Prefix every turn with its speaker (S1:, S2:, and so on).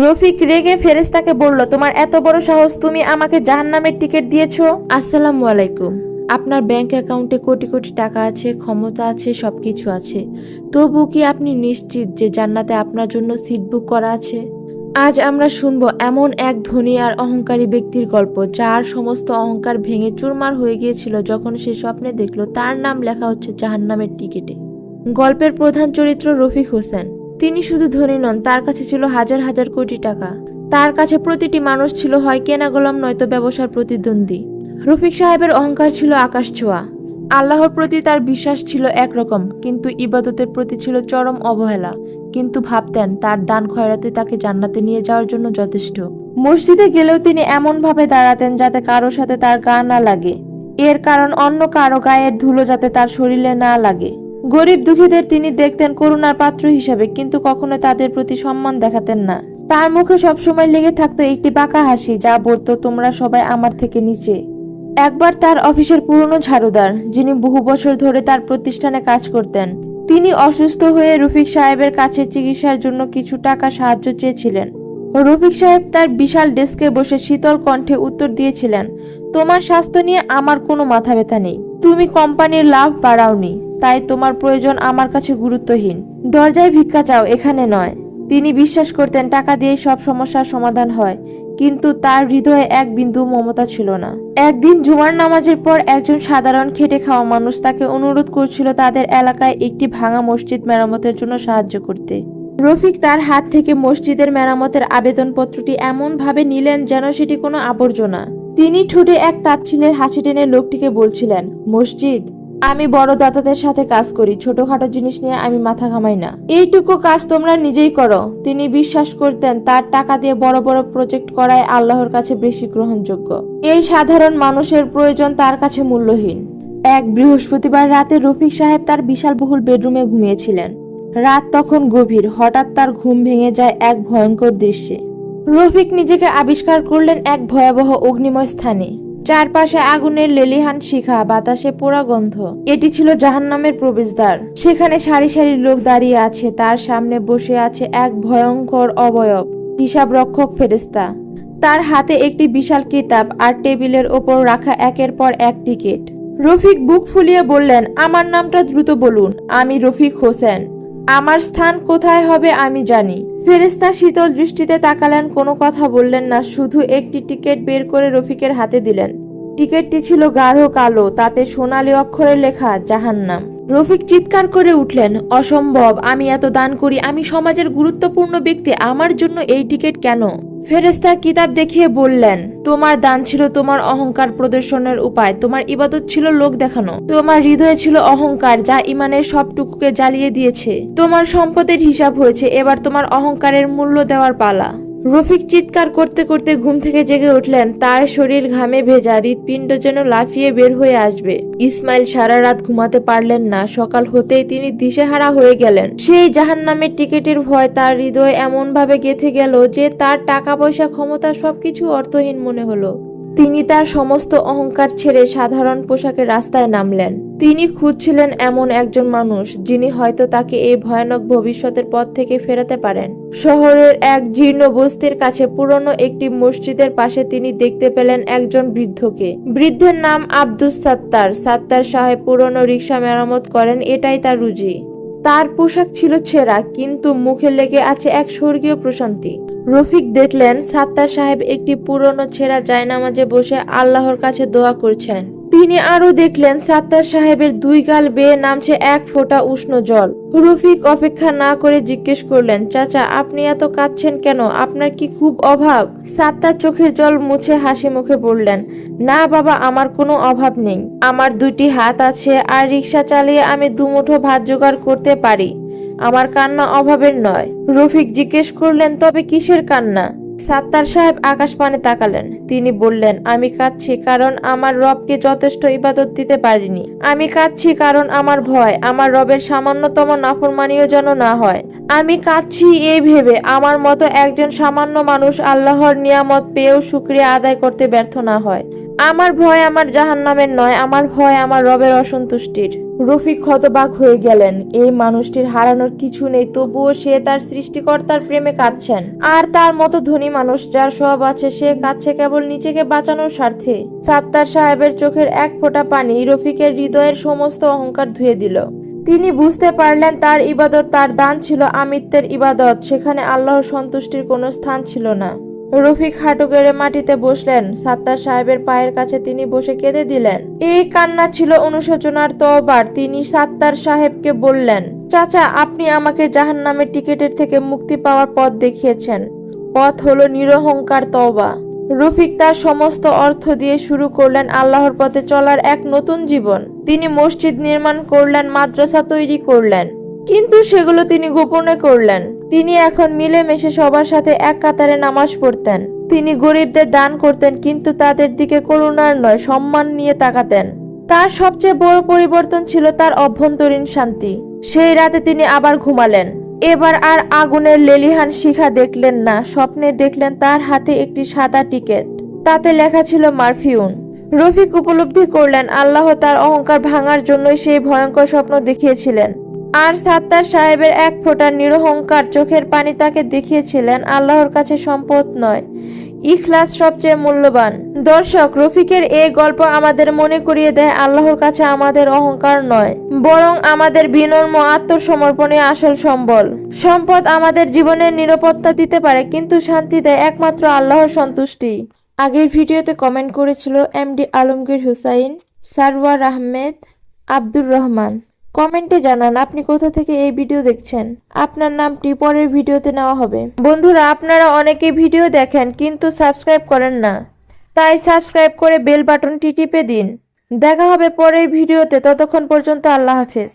S1: রফিক রেগে ফেরেস্তাকে বলল, তোমার এত বড় সাহস তুমি আমাকে জাহান্নামের টিকিট দিয়েছ? আসসালামু আলাইকুম। আপনার ব্যাংক অ্যাকাউন্টে কোটি কোটি টাকা আছে, ক্ষমতা আছে সব কিছু আছে। তবু কি আপনি নিশ্চিত যে জান্নাতে আপনার জন্য সিট বুক করা আছে? আজ আমরা শুনব এমন এক ধনী আর অহংকারী ব্যক্তির গল্প, যার সমস্ত অহংকার ভেঙে চুরমার হয়ে গিয়েছিল যখন সে স্বপ্নে দেখল তার নাম লেখা হচ্ছে জাহান্নামের টিকিটে। গল্পের প্রধান চরিত্র রফিক হোসেন। তিনি শুধু ধনী নন, তার কাছে ছিল হাজার হাজার কোটি টাকা। তার কাছে প্রতিটি মানুষ ছিল হয় কেনা গোলাম, নয়তো ব্যবসার প্রতিদ্বন্দ্বী। রফিক সাহেবের অহংকার ছিল আকাশ ছোঁয়া। আল্লাহর প্রতি তার বিশ্বাস ছিল একরকম, কিন্তু ইবাদতের প্রতি ছিল চরম অবহেলা। কিন্তু ভাবতেন, তার দান খয়রাতে তাকে জান্নাতে নিয়ে যাওয়ার জন্য যথেষ্ট। মসজিদে গেলেও তিনি এমন ভাবে দাঁড়াতেন যাতে কারও সাথে তার গা না লাগে। এর কারণ অন্য কারও গায়ের ধুলো যাতে তার শরীরে না লাগে। গরিব দুঃখীদের তিনি দেখতেন করুণার পাত্র হিসাবে, কিন্তু কখনো তাদের প্রতি সম্মান দেখাতেন না। তার মুখে সবসময় লেগে থাকতো একটি বাঁকা হাসি, যা বলতো, তোমরা সবাই আমার থেকে নিচে। একবার তার অফিসের পুরনো ঝাড়ুদার, যিনি বহু বছর ধরে তার প্রতিষ্ঠানে কাজ করতেন, তিনি অসুস্থ হয়ে রফিক সাহেবের কাছে চিকিৎসার জন্য কিছু টাকা সাহায্য চেয়েছিলেন। রফিক সাহেব তার বিশাল ডেস্কে বসে শীতল কণ্ঠে উত্তর দিয়েছিলেন, তোমার স্বাস্থ্য নিয়ে আমার কোনো মাথা ব্যথা নেই। তুমি কোম্পানির লাভ বাড়াওনি, তাই তোমার প্রয়োজন আমার কাছে গুরুত্বহীন। দরজায় ভিক্ষা চাও, এখানে নয়। তিনি বিশ্বাস করতেন টাকা দিয়ে সব সমস্যার সমাধান হয়, কিন্তু তার হৃদয়ে এক বিন্দু মমতা ছিল না। একদিন জুমার নামাজের পর একজন সাধারণ খেটে খাওয়া মানুষ তাকে অনুরোধ করছিল তাদের এলাকায় একটি ভাঙা মসজিদ মেরামতের জন্য সাহায্য করতে। রফিক তার হাত থেকে মসজিদের মেরামতের আবেদনপত্রটি এমনভাবে নিলেন যেন সেটি কোনো আবর্জনা। তিনি ঠোঁটে এক তাচ্ছিলের হাসি টেনে লোকটিকে বলছিলেন, মসজিদ, আমি বড় দাতাদের সাথে কাজ করি, ছোটখাটো জিনিস নিয়ে আমি মাথা ঘামাই না। এইটুকু কাজ তোমরা নিজেই করো। তিনি বিশ্বাস করতেন, তার টাকা দিয়ে বড় বড় প্রজেক্ট করায় আল্লাহর কাছে বেশি গ্রহণযোগ্য। এই সাধারণ মানুষের প্রয়োজন তার কাছে মূল্যহীন। এক বৃহস্পতিবার রাতে রফিক সাহেব তার বিশাল বহুল বেডরুমে ঘুমিয়েছিলেন। রাত তখন গভীর, হঠাৎ তার ঘুম ভেঙে যায় এক ভয়ঙ্কর দৃশ্যে। রফিক নিজেকে আবিষ্কার করলেন এক ভয়াবহ অগ্নিময় স্থানে। চারপাশে আগুনের লেলিহান শিখা, বাতাসে পোড়া গন্ধ। এটি ছিল জাহান্নামের প্রবেশদ্বার। সেখানে সারি সারি লোক দাঁড়িয়ে আছে, তার সামনে বসে আছে এক ভয়ঙ্কর অবয়ব হিসাব রক্ষক ফেরেস্তা তার হাতে একটি বিশাল কিতাব আর টেবিলের ওপর রাখা একের পর এক টিকিট। রফিক বুক ফুলিয়ে বললেন, আমার নামটা দ্রুত বলুন। আমি রফিক হোসেন। আমার স্থান কোথায় হবে আমি জানি। ফেরেস্তা শীতল দৃষ্টিতে তাকালেন, কোনো কথা বললেন না, শুধু একটি টিকিট বের করে রফিকের হাতে দিলেন। টিকিটটি ছিল গাঢ় কালো, তাতে সোনালি অক্ষরে লেখা, জাহান্নাম। রফিক চিৎকার করে উঠলেন, অসম্ভব, আমি এত দান করি, আমি সমাজের গুরুত্বপূর্ণ ব্যক্তি, আমার জন্য এই টিকিট কেন? ফেরেস্তা কিতাব দেখিয়ে বললেন, তোমার দান ছিল তোমার অহংকার প্রদর্শনের উপায়, তোমার ইবাদত ছিল লোক দেখানো, তোমার হৃদয়ে ছিল অহংকার, যা ইমানের সবটুকুকে জ্বালিয়ে দিয়েছে। তোমার সম্পদের হিসাব হয়েছে, এবার তোমার অহংকারের মূল্য দেওয়ার পালা। রফিক চিৎকার করতে করতে ঘুম থেকে জেগে উঠলেন। তার শরীর ঘামে ভেজা, হৃৎপিণ্ড যেন লাফিয়ে বের হয়ে আসবে। ইসমাইল সারা রাত ঘুমাতে পারলেন না। সকাল হতেই তিনি দিশেহারা হয়ে গেলেন। সেই জাহান নামের টিকিটের ভয় তার হৃদয় এমন ভাবে গেথে গেল যে তার টাকা পয়সা ক্ষমতা সবকিছু অর্থহীন মনে হলো। তিনি তার সমস্ত অহংকার ছেড়ে সাধারণ পোশাকে রাস্তায় নামলেন। তিনি খুঁজছিলেন এমন একজন মানুষ, যিনি হয়তো তাকে এই ভয়ানক ভবিষ্যতের পথ থেকে ফেরাতে পারেন। শহরের এক জীর্ণ বস্তির কাছে পুরনো একটি মসজিদের পাশে তিনি দেখতে পেলেন একজন বৃদ্ধকে। বৃদ্ধের নাম আব্দুস সাত্তার। সাত্তার সাহেব পুরনো রিক্সা মেরামত করেন, এটাই তার রুজি। তার পোশাক ছিল ছেঁড়া, কিন্তু মুখে লেগে আছে এক স্বর্গীয় প্রশান্তি। রফিক দেখলেন, সাত্তার সাহেব একটি পুরনো ছেঁড়া জায়নামাজে বসে আল্লাহর কাছে দোয়া করছেন। তিনি আরও দেখলেন, সাত্তার সাহেবের দুই গাল বেয়ে নামছে এক ফোঁটা উষ্ণ জল। রফিক অপেক্ষা না করে জিজ্ঞেস করলেন, চাচা, আপনি এত কাঁদছেন কেন? আপনার কি খুব অভাব? সাত্তার চোখের জল মুছে হাসি মুখে বললেন, না বাবা, আমার কোনো অভাব নেই। আমার দুটি হাত আছে, আর রিক্সা চালিয়ে আমি দুমুঠো ভাত জোগাড় করতে পারি। আমার কান্না অভাবের নয়। রফিক জিজ্ঞেস করলেন, তবে কিসের কান্না? সাত্তার সাহেব আকাশ পানে তাকালেন। তিনি বললেন, আমি কাঁদছি কারণ আমার রবকে যথেষ্ট ইবাদত দিতে পারিনি। আমি কাঁদছি কারণ আমার ভয়, আমার রবের সামান্যতম নাফরমানিও যেন না হয়। আমি কাঁদছি এই ভেবে, আমার মতো একজন সামান্য মানুষ আল্লাহর নিয়ামত পেয়েও শুক্রিয়া আদায় করতে ব্যর্থ না হয়। আমার ভয় আমার জাহান্নামের নয়, আমার ভয় আমার রবের অসন্তুষ্টির। রফিক হতবাক হয়ে গেলেন। এই মানুষটির হারানোর কিছু নেই, তবুও সে তার সৃষ্টিকর্তার প্রেমে কাঁদছেন। আর তার মতো ধনী মানুষ যার সব আছে, সে কাঁদছে কেবল নিজেকে বাঁচানোর স্বার্থে। সাত্তার সাহেবের চোখের এক ফোঁটা পানি রফিকের হৃদয়ের সমস্ত অহংকার ধুয়ে দিল। তিনি বুঝতে পারলেন তার ইবাদত, তার দান ছিল আমিত্বের ইবাদত, সেখানে আল্লাহর সন্তুষ্টির কোনো স্থান ছিল না। রফিক হাঁটু গেড়ে মাটিতে বসলেন। সাত্তার সাহেবের পায়ের কাছে তিনি বসে কেঁদে দিলেন। এই কান্না ছিল অনুশোচনার তরবার তিনি সাত্তার সাহেবকে বললেন, চাচা, আপনি আমাকে জাহান্নামের টিকেটের থেকে মুক্তি পাওয়ার পথ দেখিয়েছেন। পথ হলো নিরহংকার তওবা। রফিক তার সমস্ত অর্থ দিয়ে শুরু করলেন আল্লাহর পথে চলার এক নতুন জীবন। তিনি মসজিদ নির্মাণ করলেন, মাদ্রাসা তৈরি করলেন। কিন্তু সেগুলো তিনি গোপনে করলেন। তিনি এখন মিলেমিশে সবার সাথে এক কাতারে নামাজ পড়তেন। তিনি গরিবদের দান করতেন, কিন্তু তাদের দিকে করুণার নয়, সম্মান নিয়ে তাকাতেন। তার সবচেয়ে বড় পরিবর্তন ছিল তার অভ্যন্তরীণ শান্তি। সেই রাতে তিনি আবার ঘুমালেন। এবার আর আগুনের লেলিহান শিখা দেখলেন না, স্বপ্নে দেখলেন তার হাতে একটি সাদা টিকেট। তাতে লেখা ছিল মারফিউন। রফিক উপলব্ধি করলেন, আল্লাহ তার অহংকার ভাঙার জন্যই সেই ভয়ঙ্কর স্বপ্ন দেখিয়েছিলেন। আর সাত্তার সাহেবের এক ফোঁটা নিরহংকার চোখের পানি তাকে দেখিয়েছিলেন, আল্লাহর কাছে সম্পদ নয়। ইখলাস সবচেয়ে মূল্যবান। দর্শক, রফিকের এই গল্প আমাদের মনে করিয়ে দেয়, আল্লাহর কাছে আমাদের অহংকার নয়, বরং আমাদের বিনম্র আত্মসমর্পণে আসল সম্বল। সম্পদ আমাদের জীবনের নিরাপত্তা দিতে পারে, কিন্তু শান্তি দেয় একমাত্র আল্লাহর সন্তুষ্টি। আগের ভিডিওতে কমেন্ট করেছিল, এমডি আলমগীর হুসাইন, সারওয়ার আহমেদ, আব্দুর রহমান। কমেন্টে জানান আপনি কোথা থেকে এই ভিডিও দেখছেন। আপনার নামটি পরের ভিডিওতে নেওয়া হবে। বন্ধুরা, আপনারা অনেকে ভিডিও দেখেন কিন্তু সাবস্ক্রাইব করেন না। তাই সাবস্ক্রাইব করে বেল বাটনটি টিপে দিন। দেখা হবে পরের ভিডিওতে। ততক্ষণ পর্যন্ত আল্লাহ হাফেজ।